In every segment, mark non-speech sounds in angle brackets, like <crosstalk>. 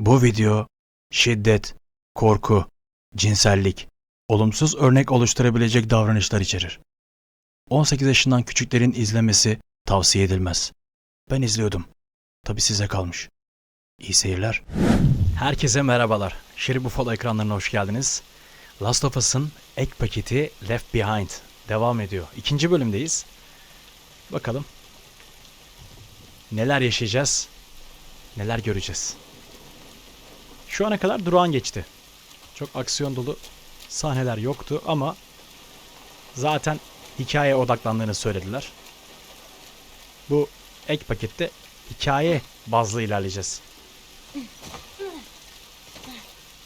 Bu video şiddet, korku, cinsellik, olumsuz örnek oluşturabilecek davranışlar içerir. 18 yaşından küçüklerin izlemesi tavsiye edilmez. Ben izliyordum. Tabi size kalmış. İyi seyirler. Herkese merhabalar. Şerif Buffalo ekranlarına hoş geldiniz. Last of Us'ın ek paketi Left Behind devam ediyor. İkinci bölümdeyiz. Bakalım neler yaşayacağız, neler göreceğiz. Şu ana kadar durağan geçti. Çok aksiyon dolu sahneler yoktu ama zaten hikayeye odaklandığını söylediler. Bu ek pakette hikaye bazlı ilerleyeceğiz.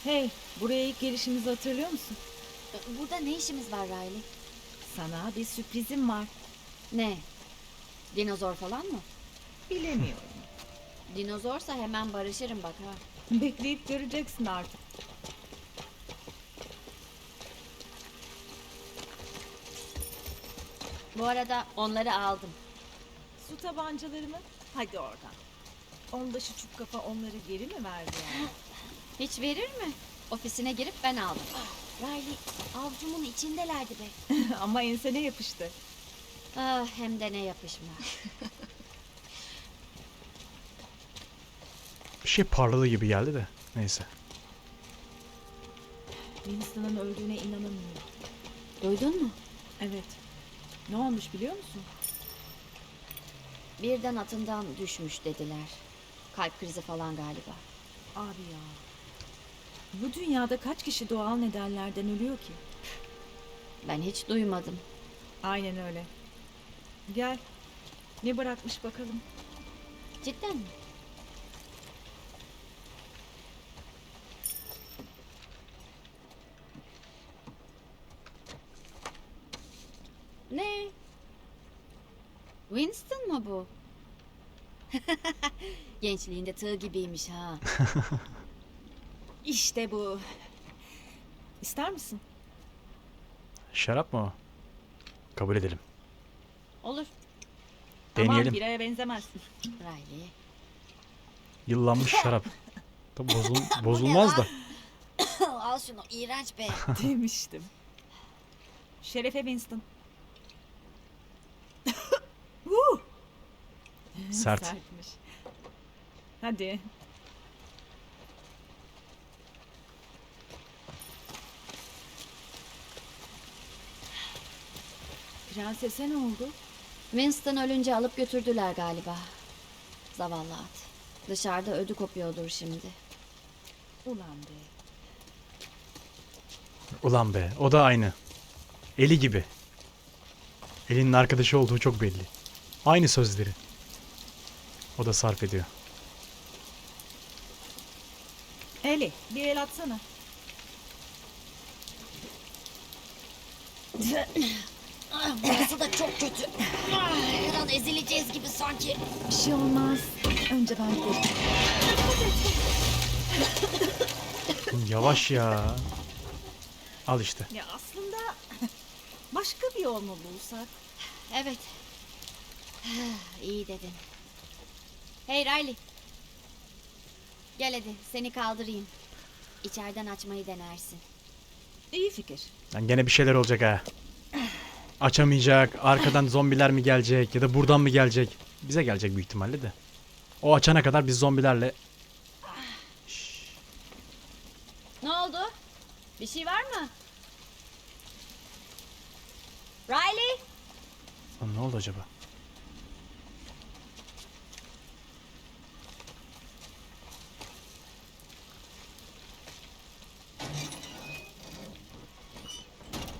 Hey, buraya ilk gelişimizi hatırlıyor musun? Burada ne işimiz var Riley? Sana bir sürprizim var. Ne? Dinozor falan mı? Bilemiyorum. Dinozorsa hemen barışırım bak ha. Bekleyip göreceksin artık. Bu arada onları aldım. Su tabancalarımı? Hadi oradan. Onda şu çup kafa onları geri mi verdi yani? <gasps> Hiç verir mi? Ofisine girip ben aldım. Riley avcumun içindelerdi be. <laughs> Ama ensene yapıştı. Ah hem de ne yapışma. <laughs> Bir şey parladı gibi geldi de. Neyse. Winston'ın öldüğüne inanamıyorum. Duydun mu? Evet. Ne olmuş biliyor musun? Birden atından düşmüş dediler. Kalp krizi falan galiba. Abi ya. Bu dünyada kaç kişi doğal nedenlerden ölüyor ki? Ben hiç duymadım. Aynen öyle. Gel. Ne bırakmış bakalım. Cidden mi? Ne? Winston mı bu? <laughs> Gençliğinde tığ gibiymiş ha. <laughs> İşte bu. İster misin? Şarap mı o? Kabul edelim. Olur. Deneyelim. Aman biraya benzemezsin. Riley. Yıllanmış <laughs> şarap. Tabi bozul, bozulmaz da. <coughs> Al şunu iğrenç be. Demiştim. Şerefe Winston. Sert. Sertmiş. Hadi. Prensese ne oldu? Winston ölünce alıp götürdüler galiba. Zavallı at. Dışarıda ödü kopuyordur şimdi. Ulan be. Ulan be o da aynı. Eli gibi. Elinin arkadaşı olduğu çok belli. Aynı sözleri. O da sarf ediyor. Eli bir el atsana. Ah, <coughs> burası da çok kötü. Ah, Her an ezileceğiz gibi sanki. Bir şey olmaz. Önce ben giderim. Oğlum Yavaş ya. Al işte. Ya aslında başka bir yol mu bulsak? Evet. Ah, İyi dedin. Hey Riley. Gel hadi seni kaldırayım. İçeriden açmayı denersin. İyi fikir. Lan gene bir şeyler olacak ha. Açamayacak. Arkadan zombiler mi gelecek ya da buradan mı gelecek? Bize gelecek büyük ihtimalle de. O açana kadar biz zombilerle Ne oldu? Bir şey var mı? Riley? Lan ne oldu acaba?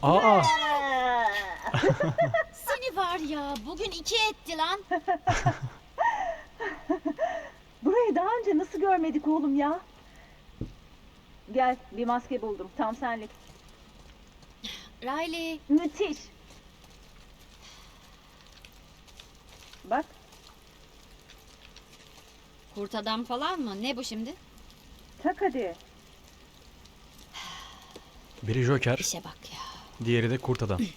Aa, <laughs> Seni var ya bugün iki etti lan. <laughs> Burayı daha önce nasıl görmedik oğlum ya? Gel bir maske buldum tam senlik. Riley. Müthiş. Bak Kurt adam falan mı? Ne bu şimdi? tak hadi. biri Joker, İşe bak ya. Diğeri de kurt adam. <laughs>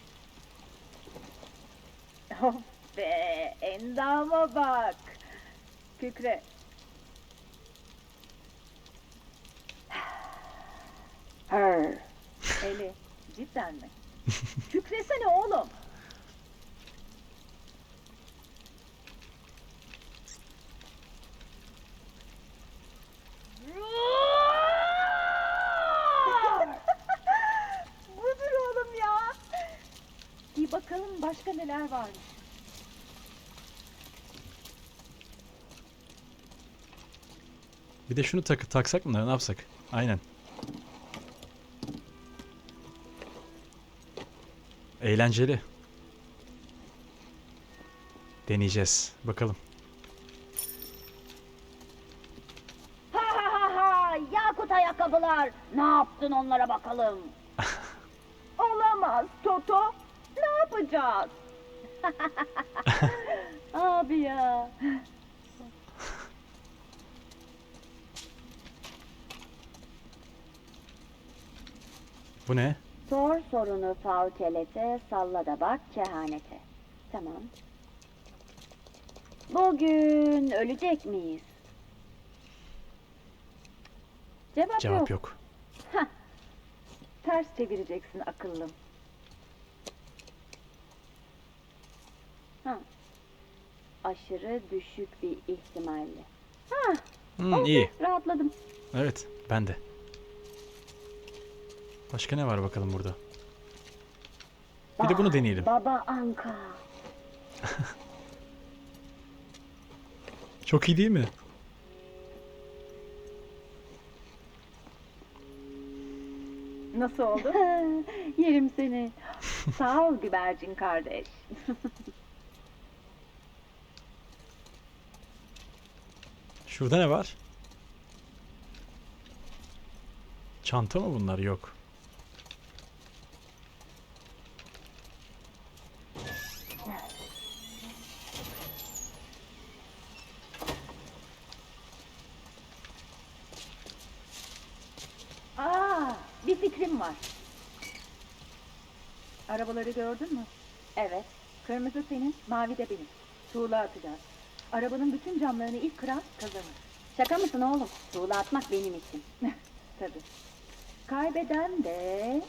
Of oh be endama bak. Kükre. <sighs> Her. <laughs> Eli cidden mi? Kükresene oğlum. Neler varmış. Bir de şunu takı taksak mı? Ne yapsak? Aynen. Eğlenceli. Deneyeceğiz. Bakalım. Ha ha ha ha! Yakut ayakkabılar! Ne yaptın onlara bakalım? <laughs> Olamaz Toto. Ne yapacağız? Abi ya. Bu ne? Sor sorunu favkelete, salla da bak kehanete. Tamam. Bugün ölecek miyiz? Cevap, Cevap yok. yok. Ters çevireceksin akıllım. Ha. Aşırı düşük bir ihtimalle. Hmm, iyi. Rahatladım. Evet. Ben de. Başka ne var bakalım burada? Bir de bunu deneyelim. Baba Anka. <laughs> Çok iyi değil mi? Nasıl oldu? <laughs> <laughs> Yerim seni. Sağ ol güvercin kardeş. Şurada ne var? Çanta mı bunlar? Yok. Aa, bir fikrim var. Arabaları gördün mü? Evet. Kırmızı senin, mavi de benim. Tuğla atacağız. Arabanın bütün camlarını ilk kıran kazanır. Şaka mısın oğlum? Tuğla atmak benim için. <laughs> Tabii. Kaybeden de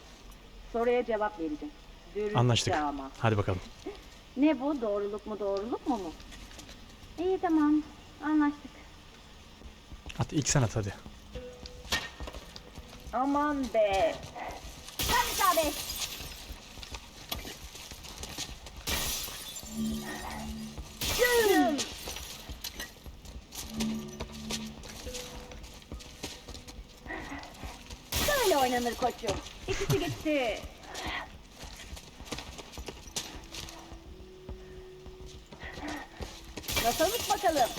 soruya cevap verecek. Dürüstçe Anlaştık. ama. Hadi bakalım. <laughs> Ne bu? Doğruluk mu doğruluk mu mu? İyi tamam. Anlaştık. At ilk sen at hadi. Aman be. Tabii tabii. Güm. Oynanır koçum. İkisi gitti. Nasılmış bakalım?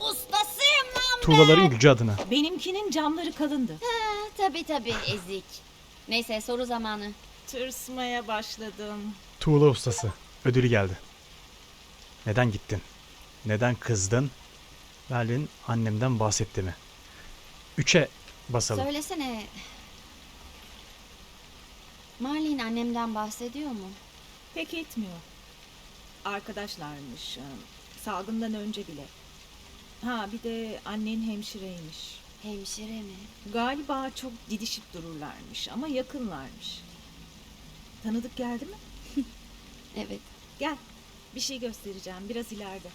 Ustasıyım lan ben. Tuğlaların gücü adına. Benimkinin camları kalındı. Ha, tabii tabii ezik. Neyse soru zamanı. Tırsmaya başladım. Tuğla ustası. Ödülü geldi. Neden gittin? Neden kızdın? Berlin annemden bahsetti mi? Üçe basalım. Söylesene. Marlin annemden bahsediyor mu? Pek etmiyor. Arkadaşlarmış. Salgından önce bile. Ha bir de annen hemşireymiş. Hemşire mi? Galiba çok didişip dururlarmış ama yakınlarmış. Tanıdık geldi mi? <laughs> Evet. Gel. Bir şey göstereceğim biraz ileride.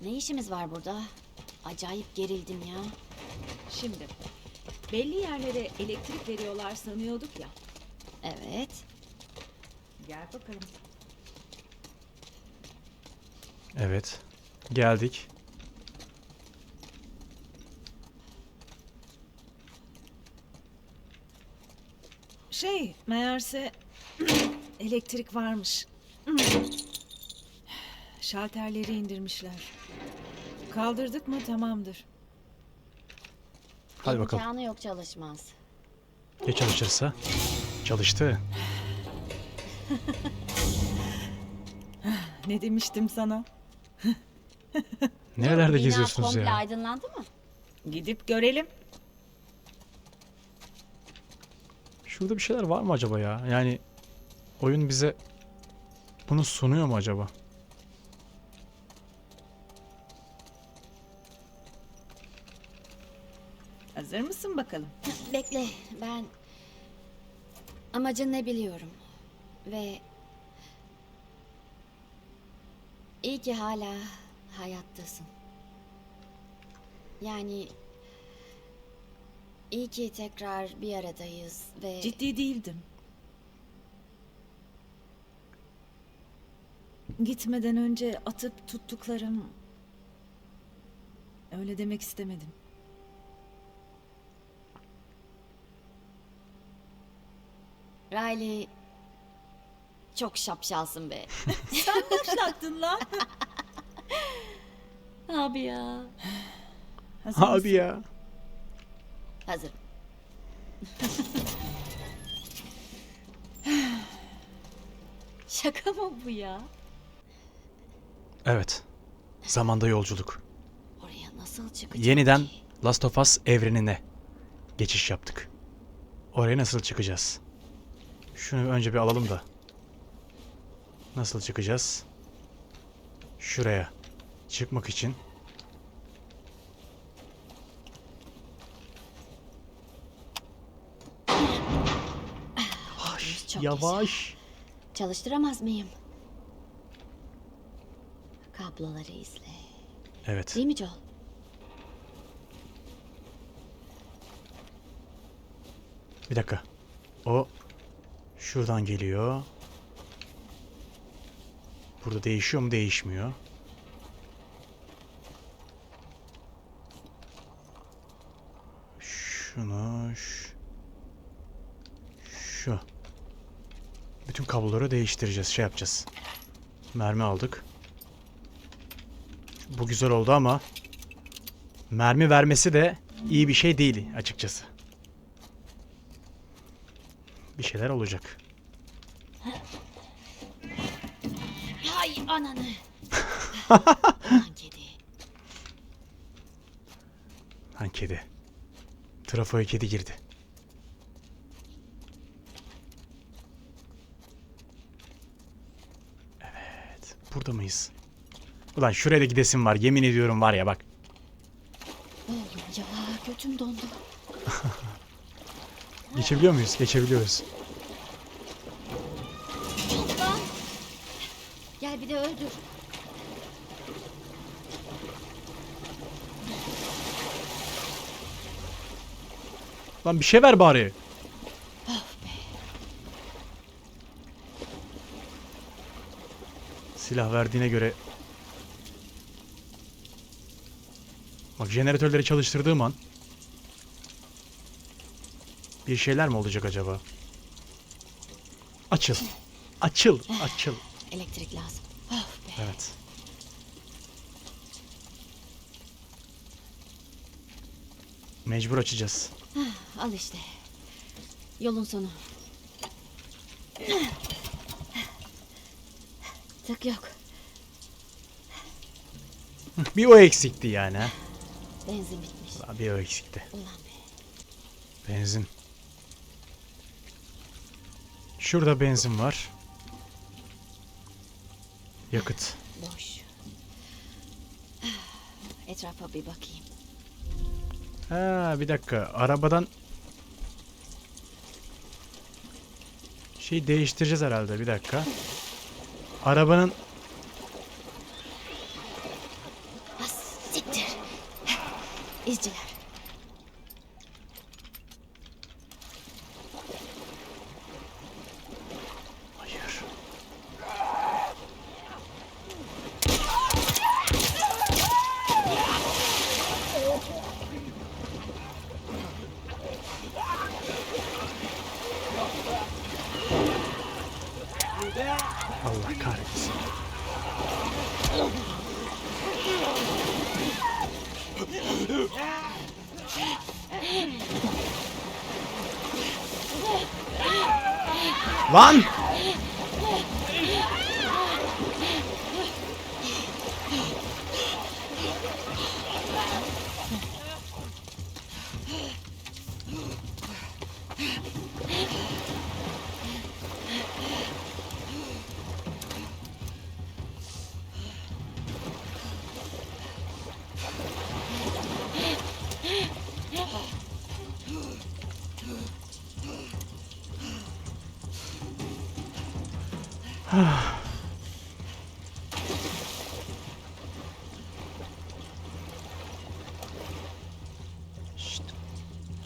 Ne işimiz var burada? Acayip gerildim ya. Şimdi belli yerlere elektrik veriyorlar sanıyorduk ya. Evet. Gel bakalım. Evet. Geldik. Şey meğerse <clears throat> elektrik varmış. Şalterleri indirmişler. Kaldırdık mı tamamdır. Hadi bakalım. İmkanı yok çalışmaz. Ya çalışırsa? Çalıştı. <laughs> Ne demiştim sana? <laughs> Nerelerde Bina geziyorsunuz komple ya? aydınlandı mı? Gidip görelim. Şurada bir şeyler var mı acaba ya? Yani oyun bize bunu sunuyor mu acaba? Hazır mısın bakalım? Bekle ben amacın ne biliyorum. Ve iyi ki hala hayattasın. Yani iyi ki tekrar bir aradayız ve Ciddi değildim. Gitmeden önce atıp tuttuklarım... Öyle demek istemedim. Riley çok şapşalsın be. <laughs> Sen başlattın lan. <laughs> Abi ya. Hazır mısın? Abi ya. Hazır. <laughs> Şaka mı bu ya? Evet. Zamanda yolculuk. Oraya nasıl çıkacağım Yeniden ki? Last of Us evrenine geçiş yaptık. Oraya nasıl çıkacağız? Şunu önce bir alalım da. Nasıl çıkacağız? Şuraya çıkmak için Yavaş, Çok yavaş. Çalıştıramaz mıyım? Kabloları izle. Evet. Değil mi Joel? Bir dakika. O şuradan geliyor. Burada değişiyor mu? Değişmiyor. Şunu şu. Bütün kabloları değiştireceğiz. Şey yapacağız. Mermi aldık. Bu güzel oldu ama mermi vermesi de iyi bir şey değil açıkçası şeyler olacak. Hay ananı. <laughs> Ulan kedi. Lan kedi. Trafoya kedi girdi. Evet. Burada mıyız? Ulan şuraya da gidesim var. Yemin ediyorum var ya bak. Oğlum ya götüm dondu. <laughs> Geçebiliyor muyuz? Geçebiliyoruz. Lan. Gel bir de öldür. Lan bir şey ver bari. Silah verdiğine göre... Bak jeneratörleri çalıştırdığım an... Bir şeyler mi olacak acaba? Açıl. Açıl. Açıl. Elektrik lazım. Evet. Mecbur açacağız. Al işte. Yolun sonu. Tık yok. Bir o eksikti yani. ha. Benzin bitmiş. Ulan Bir o eksikti. Ulan be. Benzin. Şurada benzin var. Yakıt. Boş. Etrafa bir bakayım. Ha bir dakika. Arabadan şey değiştireceğiz herhalde. Bir dakika. Arabanın siktir. İzciler. Allah kahretsin. Lan! Şşt.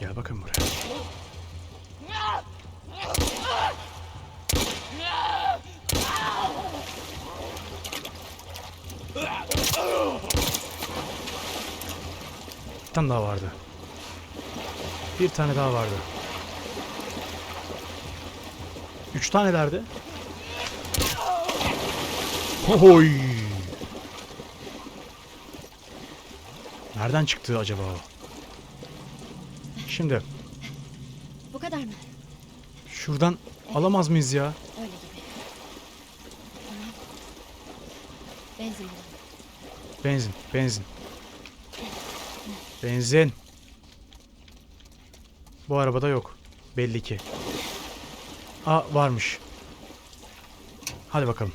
Gel bakın buraya. Bir tane daha vardı. Bir tane daha vardı. Üç tanelerdi. Hohoy. Nereden çıktı acaba o? Şimdi Bu kadar mı? şuradan alamaz mıyız ya? Öyle gibi. Tamam. Benzin bulalım. Benzin, benzin. Benzin. Bu arabada yok. Belli ki. Aa varmış. Hadi bakalım.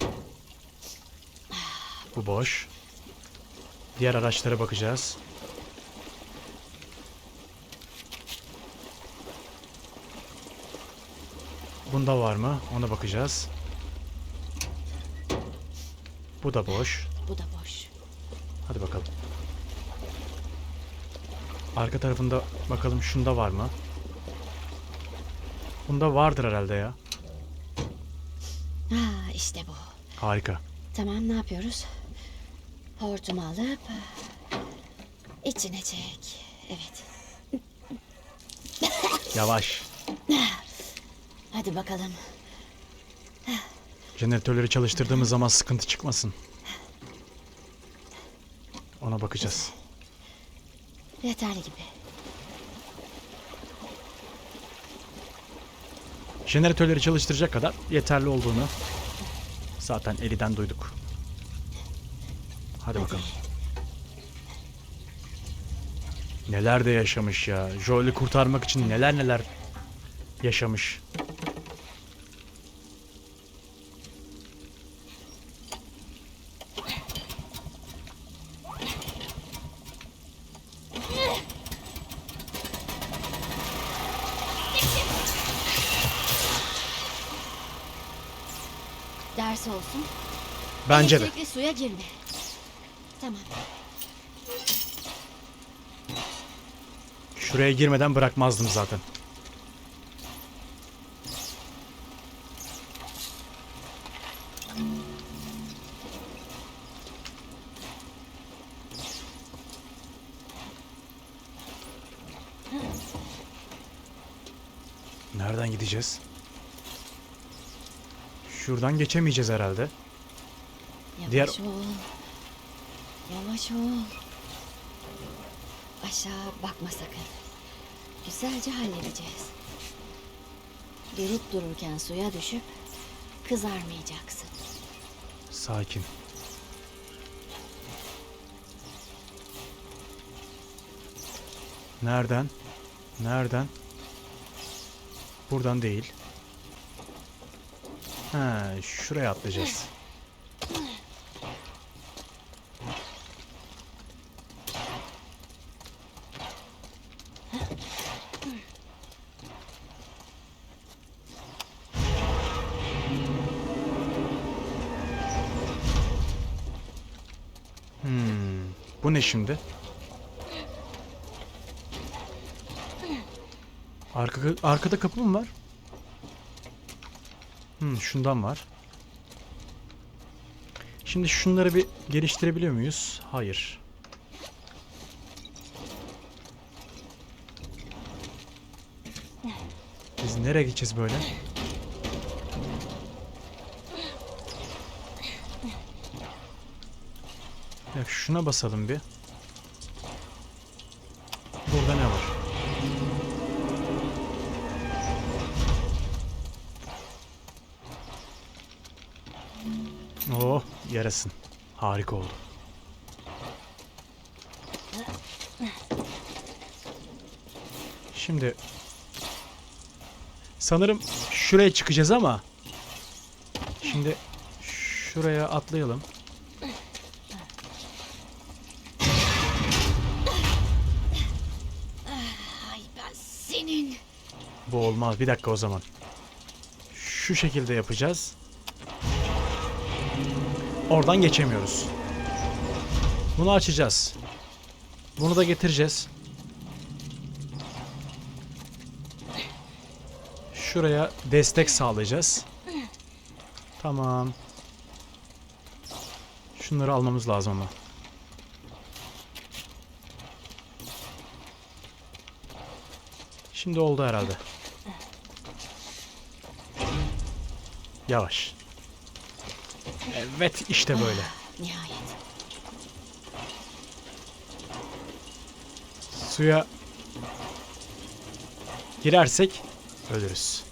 Bu boş. Diğer araçlara bakacağız. Bunda var mı? Ona bakacağız. Bu da boş. Bu da boş. Hadi bakalım. Arka tarafında bakalım şunda var mı? Bunda vardır herhalde ya. Ha işte bu. Harika. Tamam ne yapıyoruz? Hortumu alıp içine çek. Evet. Yavaş. Hadi bakalım. Jeneratörleri çalıştırdığımız zaman sıkıntı çıkmasın. Ona bakacağız. Yeterli gibi. Jeneratörleri çalıştıracak kadar yeterli olduğunu zaten Eli'den duyduk. Hadi bakalım. Neler de yaşamış ya. Joel'i kurtarmak için neler neler yaşamış. Ders olsun. Bence de. Elektrikli suya girme. Tamam. Şuraya girmeden bırakmazdım zaten. Nereden gideceğiz? Şuradan geçemeyeceğiz herhalde. Yavaş Diğer- ol. Yavaş ol. Aşağı bakma sakın. Güzelce halledeceğiz. Durup dururken suya düşüp kızarmayacaksın. Sakin. Nereden? Nereden? Buradan değil. Ha, şuraya atlayacağız. Bu ne şimdi? Arka, arkada kapı mı var? Hmm, şundan var. Şimdi şunları bir geliştirebiliyor muyuz? Hayır. Biz nereye gideceğiz böyle? Ya şuna basalım bir. Burada ne var? Oh yarasın. Harika oldu. Şimdi sanırım şuraya çıkacağız ama şimdi şuraya atlayalım. Ay ben senin. Bu olmaz. Bir dakika o zaman. Şu şekilde yapacağız. Oradan geçemiyoruz. Bunu açacağız. Bunu da getireceğiz. Şuraya destek sağlayacağız. Tamam. Şunları almamız lazım ama. Şimdi oldu herhalde. Yavaş. Evet işte böyle. Nihayet. Suya girersek ölürüz.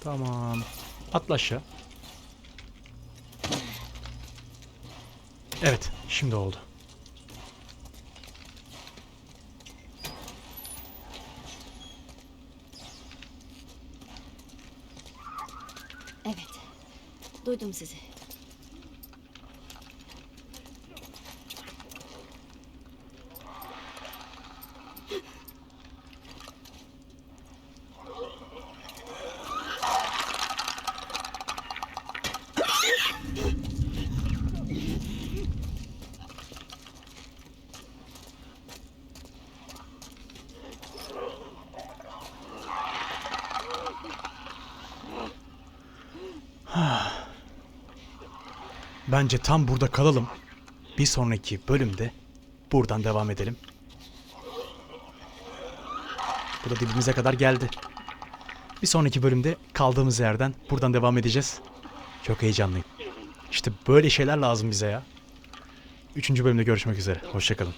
Tamam. Atla aşağı. Evet, şimdi oldu. Evet. Duydum sizi. Bence tam burada kalalım. Bir sonraki bölümde buradan devam edelim. Bu da dibimize kadar geldi. Bir sonraki bölümde kaldığımız yerden buradan devam edeceğiz. Çok heyecanlıyım. İşte böyle şeyler lazım bize ya. Üçüncü bölümde görüşmek üzere. Hoşçakalın.